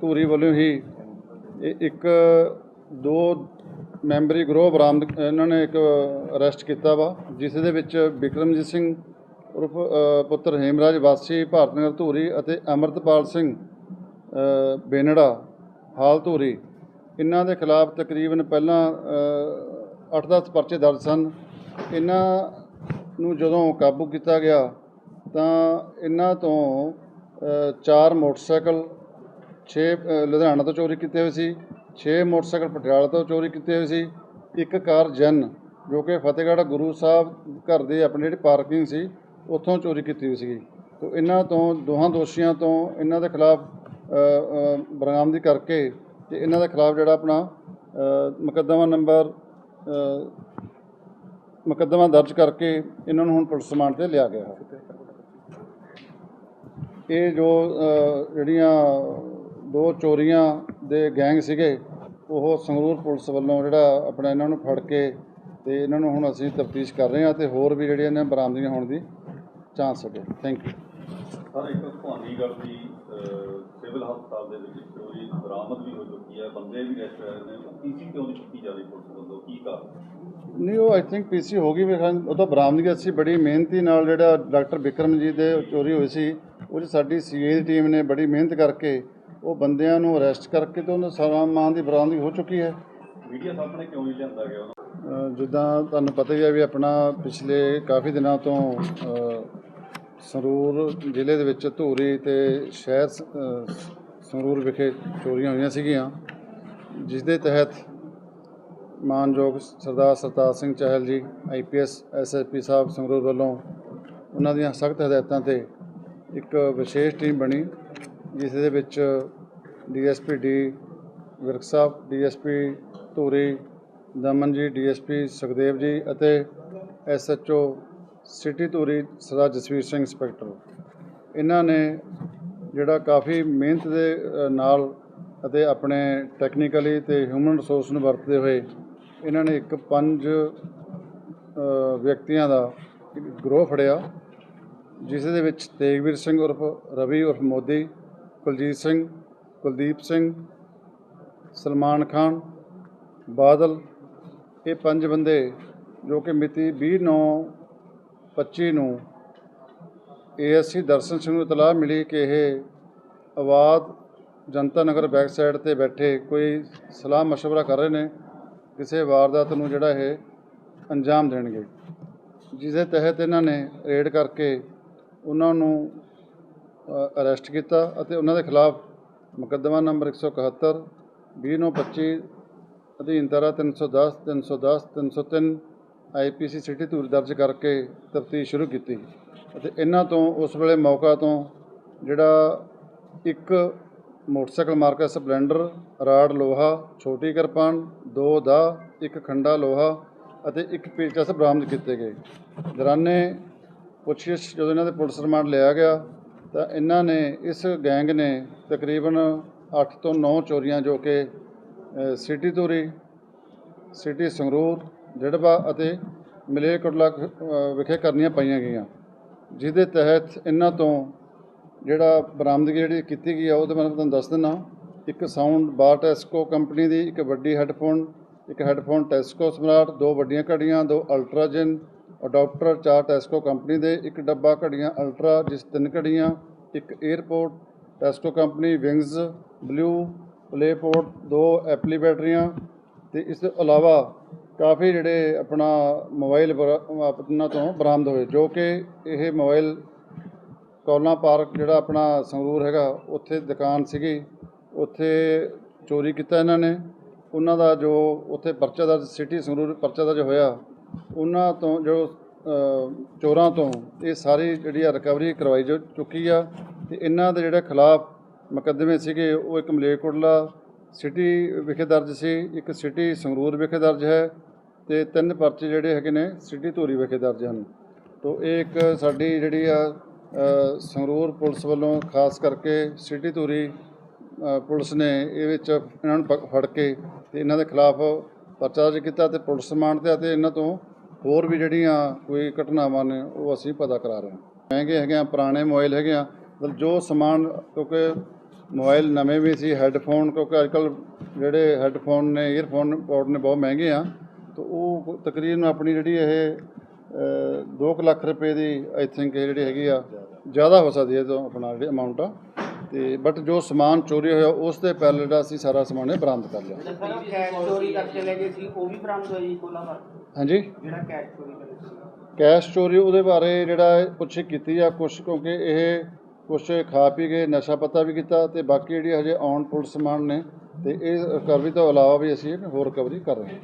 ਧੂਰੀ ਵੱਲੋਂ ਹੀ ਇਹ ਇੱਕ, ਦੋ ਮੈਂਬਰੀ ਗਰੋਹ ਬਰਾਮਦ, ਇਹਨਾਂ ਨੇ ਇੱਕ ਅਰੈਸਟ ਕੀਤਾ ਵਾ, ਜਿਸ ਦੇ ਵਿੱਚ ਵਿਕਰਮਜੀਤ ਸਿੰਘ ਉਰਫ ਪੁੱਤਰ ਹੇਮਰਾਜ ਵਾਸੀ, ਭਾਰਤ ਨਗਰ ਧੂਰੀ ਅਤੇ ਅਮਰਤਪਾਲ ਸਿੰਘ ਬੇਨੜਾ, ਹਾਲ ਧੂਰੀ। ਇਹਨਾਂ ਦੇ ਖਿਲਾਫ ਤਕਰੀਬਨ ਪਹਿਲਾਂ 8-10 ਪਰਚੇ ਦਰਜ ਸਨ। ਇਹਨਾਂ ਨੂੰ ਜਦੋਂ ਕਾਬੂ ਕੀਤਾ ਗਿਆ ਤਾਂ ਇਹਨਾਂ ਤੋਂ ਚਾਰ ਮੋਟਰਸਾਈਕਲ 6 ਲੁਧਿਆਣਾ ਤੋਂ ਚੋਰੀ ਕੀਤੇ ਹੋਏ ਸੀ 6 ਮੋਟਰਸਾਈਕਲ ਪਟਿਆਲਾ ਤੋਂ ਚੋਰੀ ਕੀਤੇ ਹੋਏ ਸੀ, ਇੱਕ ਕਾਰ ਜਨ, ਜੋ ਕਿ ਫਤਿਹਗੜ੍ਹ ਗੁਰੂ ਸਾਹਿਬ ਘਰ ਦੇ ਆਪਣੀ ਜਿਹੜੀ ਪਾਰਕਿੰਗ ਸੀ, ਉੱਥੋਂ ਚੋਰੀ ਕੀਤੀ ਹੋਈ ਸੀਗੀ। ਤੋਂ ਇਹਨਾਂ ਤੋਂ, ਦੋਹਾਂ ਦੋਸ਼ੀਆਂ ਤੋਂ ਇਹਨਾਂ ਦੇ ਖਿਲਾਫ ਬਰਾਮਦੀ ਕਰਕੇ ਤੇ ਇਹਨਾਂ ਦੇ ਖਿਲਾਫ ਜਿਹੜਾ ਆਪਣਾ ਮੁਕੱਦਮਾ ਨੰਬਰ ਮੁਕੱਦਮਾ ਦਰਜ ਕਰਕੇ ਇਹਨਾਂ ਨੂੰ ਹੁਣ ਪੁਲਿਸ ਰਿਮਾਂਡ ਤੇ ਲਿਆ ਗਿਆ ਹੈ। ਇਹ ਜੋ ਜਿਹੜੀਆਂ ਦੋ ਚੋਰੀਆਂ ਦੇ ਗੈਂਗ ਸੀਗੇ ਉਹ ਸੰਗਰੂਰ ਪੁਲਿਸ ਵੱਲੋਂ ਜਿਹੜਾ ਆਪਣਾ ਇਹਨਾਂ ਨੂੰ ਫੜ ਕੇ ਤੇ ਇਹਨਾਂ ਨੂੰ ਹੁਣ ਅਸੀਂ ਤਫਤੀਸ਼ ਕਰ ਰਹੇ ਹਾਂ ਤੇ ਹੋਰ ਵੀ ਜਿਹੜੀਆਂ ਨੇ ਬਰਾਮਦੀਆਂ ਹੋਣ ਦੀ ਚਾਂਸ ਹੈਗੇ। ਥੈਂਕ ਯੂ ਸਰ ਇੱਕ ਭਵਾਨੀਗੜ੍ਹ ਦੀ ਸਿਵਲ ਹਸਪਤਾਲ ਦੇ ਵਿੱਚ ਚੋਰੀ ਬਰਾਮਦ ਵੀ ਹੋ ਚੁੱਕੀ ਹੈ ਬੰਦੇ ਵੀ ਅਰੈਸਟ ਹੋਏ ਨੇ ਉਹ ਪੀਸੀ ਕਿਉਂ ਨਹੀਂ ਜਾ ਰਹੀ ਪੁਲਿਸ ਵੱਲੋਂ? ਕੀ ਕਾਰਨ? ਨਹੀਂ ਉਹ ਆਈ ਥਿੰਕ ਪੀਸੀ ਹੋ ਗਈ ਮੇਰੇ ਖਿਆਲ ਉਹ ਤਾਂ ਬਰਾਮਦਗੀ ਅਸੀਂ ਬੜੀ ਮਿਹਨਤੀ ਨਾਲ ਜਿਹੜਾ ਡਾਕਟਰ ਵਿਕਰਮਜੀਤ ਦੇ ਚੋਰੀ ਹੋਈ ਸੀ ਉਹ ਸਾਡੀ ਸੀਏ ਦੀ ਟੀਮ ਨੇ ਬੜੀ ਮਿਹਨਤ ਕਰਕੇ ਉਹ ਬੰਦਿਆਂ ਨੂੰ ਅਰੈਸਟ ਕਰਕੇ ਤੇ ਉਹਨਾਂ ਸਾਰਾ ਮਾਨ ਦੀ ਬਰਾਮਦਗੀ ਹੋ ਚੁੱਕੀ ਹੈ। ਮੀਡੀਆ ਸਾਹਮਣੇ ਕਿਉਂ ਨਹੀਂ ਲਿਆਂਦਾ ਗਿਆ ਉਹਨਾਂ? ਜਿੱਦਾਂ ਤੁਹਾਨੂੰ ਪਤਾ ਹੀ ਹੈ ਵੀ ਆਪਣਾ ਪਿਛਲੇ ਕਾਫੀ ਦਿਨਾਂ ਤੋਂ ਅ, ਸੰਗਰੂਰ ਜ਼ਿਲ੍ਹੇ ਦੇ ਵਿੱਚ ਧੂਰੀ ਤੇ ਸ਼ਹਿਰ ਸੰਗਰੂਰ ਵਿਖੇ ਚੋਰੀਆਂ ਹੋਈਆਂ ਸੀਗੀਆਂ ਜਿਸ ਦੇ ਤਹਿਤ ਮਾਨਯੋਗ ਸਰਦਾਰ ਸਰਤਾਜ ਸਿੰਘ ਚਾਹਲ ਜੀ ਆਈਪੀਐਸ ਐਸਐਸਪੀ ਸਾਹਿਬ ਸੰਗਰੂਰ ਵੱਲੋਂ ਉਹਨਾਂ ਦੀਆਂ ਸਖਤ ਹਦਾਇਤਾਂ ਤੇ ਇੱਕ ਵਿਸ਼ੇਸ਼ ਟੀਮ ਬਣੀ। ਜਿਸ ਦੇ ਵਿੱਚ DSP D Virk sahib, DSP Dhuri, Daman ji, DSP Sukhdev ji ਅਤੇ SHO city Dhuri Sardar Jasvir Singh inspector. ਇਹਨਾਂ ਨੇ ਜਿਹੜਾ ਕਾਫੀ ਮਿਹਨਤ ਦੇ ਨਾਲ ਅਤੇ ਆਪਣੇ ਟੈਕਨੀਕਲੀ ਤੇ ਹਿਊਮਨ ਰਿਸੋਰਸ ਨੂੰ ਵਰਤਦੇ ਹੋਏ ਇਹਨਾਂ ਨੇ ਇੱਕ ਪੰਜ ਵਿਅਕਤੀਆਂ ਦਾ ਗਰੋਹ ਫੜਿਆ, ਜਿਸ ਦੇ ਵਿੱਚ ਤੇਗਵੀਰ ਸਿੰਘ ਉਰਫ ਰਵੀ ਉਰਫ ਮੋਦੀ ਕੁਲਜੀਤ ਸਿੰਘ ਕੁਲਦੀਪ ਸਿੰਘ ਸਲਮਾਨ ਖਾਨ ਬਾਦਲ ਇਹ ਪੰਜ ਬੰਦੇ ਜੋ ਕਿ ਮਿਤੀ 29/25 ਨੂੰ ਏਐਸਸੀ ਦਰਸ਼ਨ ਸਿੰਘ ਨੂੰ ਇਤਲਾਹ ਮਿਲੀ ਕਿ ਇਹ ਆਵਾਜ਼ ਜਨਤਾ ਨਗਰ ਬੈਕ ਸਾਈਡ ਤੇ ਬੈਠੇ ਕੋਈ ਸਲਾਹ مشورہ ਕਰ ਰਹੇ ਨੇ ਕਿਸੇ ਵਾਰਦਾਤ ਨੂੰ ਜਿਹੜਾ ਇਹ ਅੰਜਾਮ ਦੇਣਗੇ ਜਿਸ ਦੇ ਤਹਿਤ ਇਹਨਾਂ ਨੇ ਰੇਡ ਕਰਕੇ ਉਹਨਾਂ ਨੂੰ ਅਰੈਸਟ ਕੀਤਾ ਅਤੇ ਉਹਨਾਂ ਦੇ ਖਿਲਾਫ ਮੁਕੱਦਮਾ ਨੰਬਰ 171 2925 ਅਧੀਨ ਧਾਰਾ 310 310 303 ਆਈਪੀਸੀ ਸਿਟੀ ਧੂਰੀ ਦਰਜ ਕਰਕੇ ਤਫਤੀਸ਼ ਸ਼ੁਰੂ ਕੀਤੀ ਅਤੇ ਇਹਨਾਂ ਤੋਂ ਉਸ ਵੇਲੇ ਮੌਕਾ ਤੋਂ ਜਿਹੜਾ ਇੱਕ ਮੋਟਰਸਾਈਕਲ ਮਾਰਕਾ ਸਪਲੈਂਡਰ, ਰਾੜ ਲੋਹਾ, ਛੋਟੀ ਕਿਰਪਾਨ, ਦੋ ਦਾ, ਇੱਕ ਖੰਡਾ ਲੋਹਾ ਅਤੇ ਇੱਕ ਪੇਚਕਸ ਬਰਾਮਦ ਕੀਤੇ ਗਏ। ਦੌਰਾਨੇ ਪੁੱਛਗਿੱਛ ਜਦੋਂ ਇਹਨਾਂ ਦੇ ਪੁਲਿਸ ਰਿਮਾਂਡ ਲਿਆ ਗਿਆ ਤਾਂ ਇਹਨਾਂ ਨੇ ਇਸ ਗੈਂਗ ਨੇ ਤਕਰੀਬਨ 8 ਤੋਂ 9 ਚੋਰੀਆਂ ਜੋ ਕਿ ਸਿਟੀ ਧੂਰੀ ਸਿਟੀ ਸੰਗਰੂਰ, ਡਿੜਬਾ ਅਤੇ ਮਲੇਰਕੋਟਲਾ ਵਿਖੇ ਕਰਨੀਆਂ ਪਾਈਆਂ ਗਈਆਂ, ਜਿਹਦੇ ਤਹਿਤ ਇਹਨਾਂ ਤੋਂ ਜਿਹੜਾ ਬਰਾਮਦਗੀ ਜਿਹੜੀ ਕੀਤੀ ਗਈ ਆ ਉਹ ਬਾਰੇ ਮੈਂ ਤੁਹਾਨੂੰ ਦੱਸ ਦਿੰਦਾ। ਇੱਕ ਸਾਊਂਡ ਬਾਰ ਟੈਸਕੋ ਕੰਪਨੀ ਦੀ, ਇੱਕ ਵੱਡੀ ਹੈੱਡਫੋਨ, ਇੱਕ ਹੈੱਡਫੋਨ ਟੈਸਕੋ ਸਮਰਾਟ, ਦੋ ਵੱਡੀਆਂ ਘੜੀਆਂ, ਦੋ ਅਲਟਰਾਜਨ ਅਡਾਪਟਰ ਚਾਰ ਟੈਸਕੋ ਕੰਪਨੀ ਦੇ ਇੱਕ ਡੱਬਾ ਘੜੀਆਂ ਅਲਟਰਾ, ਜਿਸ ਤਿੰਨ ਘੜੀਆਂ, ਇੱਕ airport Tesco company wings blue, ਪਲੇਪੋਰਟ, ਦੋ ਐਪਲੀ ਬੈਟਰੀਆਂ ਤੇ ਇਸ ਤੋਂ ਇਲਾਵਾ ਕਾਫੀ ਜਿਹੜੇ ਆਪਣਾ ਮੋਬਾਈਲ ਬਰਾ- ਆਪਣਾ ਤੋਂ ਬਰਾਮਦ ਹੋਏ, ਜੋ ਕਿ ਇਹ ਮੋਬਾਈਲ ਕੌਲਾਂ ਪਾਰਕ ਜਿਹੜਾ ਆਪਣਾ ਸੰਗਰੂਰ ਹੈਗਾ, ਉੱਥੇ ਦੁਕਾਨ ਸੀਗੀ, ਉੱਥੇ ਚੋਰੀ ਕੀਤਾ ਇਹਨਾਂ ਨੇ। ਉਹਨਾਂ ਦਾ ਜੋ ਉੱਥੇ ਪਰਚਾ ਦਰਜ, ਸਿਟੀ ਸੰਗਰੂਰ ਪਰਚਾ ਦਰਜ ਹੋਇਆ ਉਹਨਾਂ ਤੋਂ ਜੋ ਚੋਰਾਂ ਤੋਂ ਇਹ ਸਾਰੀ ਜਿਹੜੀ ਆ ਰਿਕਵਰੀ ਕਰਵਾਈ ਜੋ ਚੁੱਕੀ ਆ ਤੇ ਇਹਨਾਂ ਦੇ ਜਿਹੜੇ ਖਿਲਾਫ ਮੁਕੱਦਮੇ ਸੀਗੇ, ਉਹ ਇੱਕ ਮਲੇਰਕੋਟਲਾ ਸਿਟੀ ਵਿਖੇ ਦਰਜ ਸੀ, ਇੱਕ ਸਿਟੀ ਸੰਗਰੂਰ ਵਿਖੇ ਦਰਜ ਹੈ ਤੇ ਤਿੰਨ ਪਰਚੇ ਜਿਹੜੇ ਹੈਗੇ ਨੇ ਸਿਟੀ ਧੂਰੀ ਵਿਖੇ ਦਰਜ ਹਨ। ਤੋ ਇਹ ਇੱਕ ਸਾਡੀ ਜਿਹੜੀ ਆ ਸੰਗਰੂਰ ਪੁਲਿਸ ਵੱਲੋਂ ਖਾਸ ਕਰਕੇ ਸਿਟੀ ਧੂਰੀ ਪੁਲਿਸ ਨੇ ਇਹ ਵਿੱਚ ਇਹਨਾਂ ਨੂੰ ਪਕ- ਫੜ ਕੇ ਤੇ ਇਹਨਾਂ ਦੇ ਖਿਲਾਫ ਪਰਚਾ ਦਰਜ ਕੀਤਾ ਤੇ ਪੁਲਿਸ ਰਿਮਾਂਡ ਅਤੇ ਇਹਨਾਂ ਤੋਂ ਹੋਰ ਵੀ ਜਿਹੜੀਆਂ ਕੋਈ ਘਟਨਾਵਾਂ ਨੇ, ਉਹ ਅਸੀਂ ਪਤਾ ਕਰਾ ਰਹੇ ਹਾਂ। ਮਹਿੰਗੇ ਹੈਗੇ ਆ, ਪੁਰਾਣੇ ਮੋਬਾਈਲ ਹੈਗੇ ਆ। ਮਤਲਬ ਜੋ ਸਮਾਨ, ਕਿਉਂਕਿ ਮੋਬਾਈਲ ਨਵੇਂ ਵੀ ਸੀ, ਹੈੱਡਫੋਨ, ਕਿਉਂਕਿ ਅੱਜਕੱਲ ਜਿਹੜੇ ਹੈੱਡਫੋਨ ਨੇ, ਈਅਰਫੋਨ ਪੋਰਟ ਨੇ, ਬਹੁਤ ਮਹਿੰਗੇ ਆ। ਤਾਂ ਉਹ ਤਕਰੀਬਨ ਆਪਣੀ ਜਿਹੜੀ ਇਹ 2 ਲੱਖ ਰੁਪਏ ਦੀ ਆਈ ਥਿੰਕ ਜਿਹੜੀ ਹੈਗੀ ਆ, ਜ਼ਿਆਦਾ ਹੋ ਸਕਦੀ ਹੈ ਤੋਂ ਆਪਣਾ ਜਿਹੜੀ ਅਮਾਉਂਟ ਆ। ਤੇ ਬਟ ਜੋ ਸਮਾਨ ਚੋਰੀ ਹੋਇਆ ਉਸ ਦੇ ਪਹਿਲੇ ਜਿਹੜਾ ਅਸੀਂ ਸਾਰਾ ਸਮਾਨ ਇਹ ਬਰਾਮਦ ਕਰ ਲਿਆ। ਸਰ ਕੈਸ਼ ਚੋਰੀ ਕਰਕੇ ਲੈ ਗਏ ਸੀ ਉਹ ਵੀ ਬਰਾਮਦ ਹੋਇਆ ਜੀ ਕੋਲਾਪੁਰ ਹਾਂਜੀ? ਜਿਹੜਾ ਕੈਸ਼ ਚੋਰੀ ਕੈਸ਼ ਉਹਦੇ ਬਾਰੇ ਜਿਹੜਾ ਪੁੱਛ ਕੀਤੀ ਆ ਕੁਛ ਕਿਉਂਕਿ ਇਹ ਕੁਛ ਖਾ ਪੀ ਕੇ ਨਸ਼ਾ ਪਤਾ ਵੀ ਕੀਤਾ ਤੇ ਬਾਕੀ ਜਿਹੜੀ ਹਜੇ ਔਨ ਪੁਲਿਸ ਸਮਾਨ ਨੇ ਤੇ ਇਹ ਰਿਕਵਰੀ ਤੋਂ ਇਲਾਵਾ ਵੀ ਅਸੀਂ ਹੋਰ ਰਿਕਵਰੀ ਕਰ ਰਹੇ ਹਾਂ।